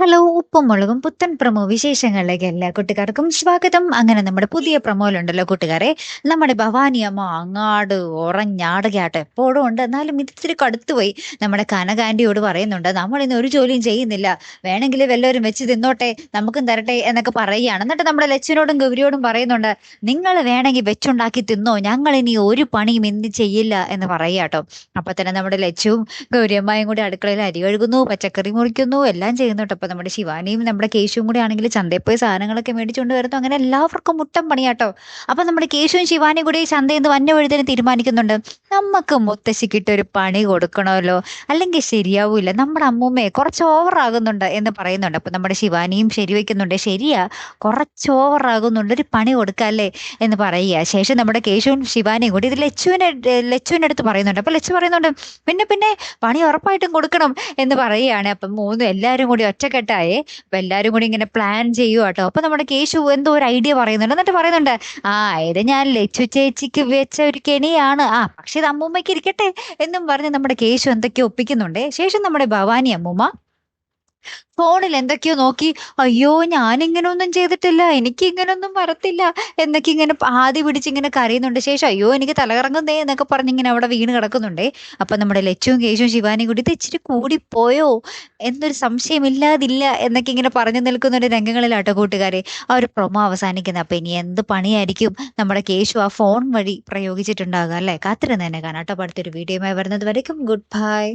Hello ഉപ്പും മുളകും പുത്തൻ പ്രമോ വിശേഷങ്ങളിലേക്ക് എല്ലാ കൂട്ടുകാർക്കും സ്വാഗതം. അങ്ങനെ നമ്മുടെ പുതിയ പ്രമോയിലുണ്ടല്ലോ കൂട്ടുകാരെ. നമ്മുടെ ഭവാനി അമ്മ അങ്ങാട് ഉറഞ്ഞാടുകയാട്ടോ. എപ്പോഴും ഉണ്ട്. എന്നാലും ഇത് ഇത്തിരി കടുത്തു പോയി നമ്മുടെ കനകാൻഡിയോട് പറയുന്നുണ്ട് നമ്മൾ ഇന്ന് ഒരു ജോലിയും ചെയ്യുന്നില്ല. വേണമെങ്കിൽ വല്ലവരും വെച്ച് തിന്നോട്ടെ. നമുക്കും തരട്ടെ എന്നൊക്കെ പറയുകയാണ്. എന്നിട്ട് നമ്മുടെ ലച്ചനോടും ഗൗരിയോടും പറയുന്നുണ്ട് നിങ്ങൾ വേണമെങ്കിൽ വെച്ചുണ്ടാക്കി തിന്നോ. ഞങ്ങൾ ഇനി ഒരു പണിയും ഇന്ന് ചെയ്യില്ല എന്ന് പറയാട്ടോ അപ്പൊ തന്നെ നമ്മുടെ ലച്ചുവും ഗൗരിയമ്മയും കൂടി അടുക്കളയിൽ അരി കഴുകുന്നു പച്ചക്കറി മുറിക്കുന്നു എല്ലാം ചെയ്യുന്നു കേട്ടോ അപ്പൊ നമ്മുടെ ശിവാനിയും നമ്മുടെ കേശുവും കൂടെ ആണെങ്കിൽ ചന്തയിൽ പോയി സാധനങ്ങളൊക്കെ മേടിച്ചുകൊണ്ട് വരുന്നു. അങ്ങനെ എല്ലാവർക്കും മുട്ടം പണിയാട്ടോ. അപ്പം നമ്മുടെ കേശുവും ശിവാനിയും കൂടി ചന്തയിൽ നിന്ന് വന്ന തീരുമാനിക്കുന്നുണ്ട്. നമുക്ക് മുത്തശ്ശിക്കിട്ട് ഒരു പണി കൊടുക്കണമല്ലോ. അല്ലെങ്കിൽ ശരിയാവൂല. നമ്മുടെ അമ്മൂമ്മയെ കുറച്ച് ഓവർ ആകുന്നുണ്ട് എന്ന് പറയുന്നുണ്ട്. അപ്പൊ നമ്മുടെ ശിവാനിയും ശരി വയ്ക്കുന്നുണ്ട്. ശരിയാ കുറച്ച് ഓവർ ആകുന്നുണ്ട്. ഒരു പണി കൊടുക്കാല്ലേ എന്ന് പറയുക. ശേഷം നമ്മുടെ കേശുവും ശിവാനിയും കൂടി ഇത് ലച്ചുവിനെ ലച്ചുവിന്റെ അടുത്ത് പറയുന്നുണ്ട്. അപ്പൊ ലച്ചു പറയുന്നുണ്ട് പിന്നെ പിന്നെ പണി ഉറപ്പായിട്ടും കൊടുക്കണം എന്ന് പറയുകയാണ്. അപ്പം മൂന്നും എല്ലാവരും കൂടി ഒറ്റക്കെട്ടായേ. അപ്പൊ എല്ലാവരും കൂടി ഇങ്ങനെ പ്ലാൻ ചെയ്യുക കേട്ടോ അപ്പൊ നമ്മുടെ കേശു എന്തോ ഒരു ഐഡിയ പറയുന്നുണ്ട്. എന്നിട്ട് പറയുന്നുണ്ട് ആ ഇത് ഞാൻ ലച്ചു ചേച്ചിക്ക് വെച്ച ഒരു കെണിയാണ്. ആ പക്ഷെ ഇത് അമ്മൂമ്മയ്ക്ക് ഇരിക്കട്ടെ എന്നും പറഞ്ഞ് നമ്മുടെ കേശു എന്തൊക്കെയോ ഒപ്പിക്കുന്നുണ്ട്. ശേഷം നമ്മുടെ ഭവാനി അമ്മൂമ്മ ഫോണിൽ എന്തൊക്കെയോ നോക്കി അയ്യോ ഞാൻ ഇങ്ങനെ ഒന്നും ചെയ്തിട്ടില്ല എനിക്ക് ഇങ്ങനൊന്നും വരത്തില്ല എന്നൊക്കെ ഇങ്ങനെ ആദ്യം പിടിച്ചിങ്ങനെ കരയുന്നുണ്ട്. ശേഷം അയ്യോ എനിക്ക് തലകറങ്ങുന്നേ എന്നൊക്കെ പറഞ്ഞ് ഇങ്ങനെ അവിടെ വീണ് കിടക്കുന്നുണ്ടേ. അപ്പൊ നമ്മുടെ ലച്ചുവും കേശും ശിവാനിയും കൂടി ഇത് ഇച്ചിരി കൂടിപ്പോയോ? എന്നൊരു സംശയമില്ലാതില്ല എന്നൊക്കെ ഇങ്ങനെ പറഞ്ഞു നിൽക്കുന്ന ഒരു രംഗങ്ങളിലാട്ടോ കൂട്ടുകാരെ. ആ ഒരു പ്രൊമോ അവസാനിക്കുന്നത് അപ്പൊ ഇനി എന്ത് പണിയായിരിക്കും? നമ്മുടെ കേശു ആ ഫോൺ വഴി പ്രയോഗിച്ചിട്ടുണ്ടാകുക അല്ലെ? കാത്തിരുന്ന് കാണാട്ടോ അടുത്തൊരു വീഡിയോയുമായി വരുന്നത് വരയ്ക്കും. Good bye.